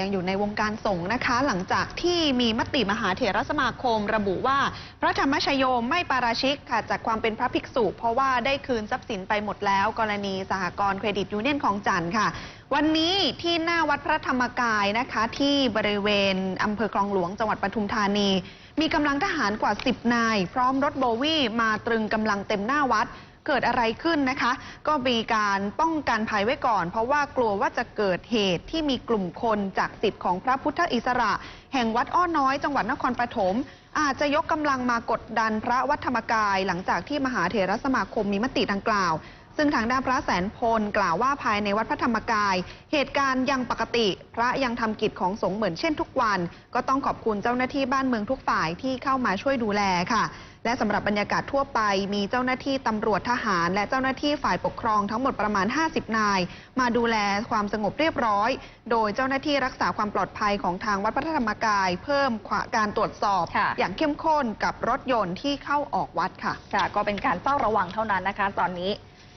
ยังอยู่ในวงการสงฆ์นะคะ หลังจากที่มีมติมหาเถรสมาคมระบุว่า พระธรรมชโยมไม่ปาราชิกค่ะจากความเป็นพระภิกษุ เพราะว่าได้คืนทรัพย์สินไปหมดแล้ว กรณีสหกรณ์เครดิตยูเนียนของจันทร์ค่ะ วันนี้ที่หน้าวัดพระธรรมกายนะคะ ที่บริเวณอำเภอคลองหลวงจังหวัดปทุมธานี มีกำลังทหารกว่า 10 นาย พร้อมรถโบวี่มาตรึงกำลังเต็มหน้าวัด เกิดอะไรขึ้นนะคะ ก็มีการป้องกันภัยไว้ก่อน เพราะว่ากลัวว่าจะเกิดเหตุที่มีกลุ่มคนจากสิทธิ์ของพระพุทธอิสระ แห่งวัดอ้อน้อยจังหวัดนครปฐมอาจจะยกกำลังมากดดันพระวัดธรรมกาย หลังจากที่มหาเถรสมาคมมีมติดังกล่าว ซึ่งทางด้านพระแสนพลกล่าวว่าภายในวัดพระธรรมกาย เหตุการณ์ยังปกติ พระยังทำกิจของสงฆ์เหมือนเช่นทุกวัน ก็ต้องขอบคุณเจ้าหน้าที่บ้านเมืองทุกฝ่ายที่เข้ามาช่วยดูแลค่ะ และสำหรับบรรยากาศทั่วไปมีเจ้าหน้าที่ตำรวจทหาร และเจ้าหน้าที่ฝ่ายปกครองทั้งหมดประมาณ 50 นาย มาดูแลความสงบเรียบร้อย โดยเจ้าหน้าที่รักษาความปลอดภัยของทางวัดพระธรรมกาย เพิ่มการตรวจสอบค่ะอย่างเข้มข้นกับรถยนต์ที่เข้าออกวัดค่ะ ค่ะ ก็เป็นการเฝ้าระวังเท่านั้นนะคะ ตอนนี้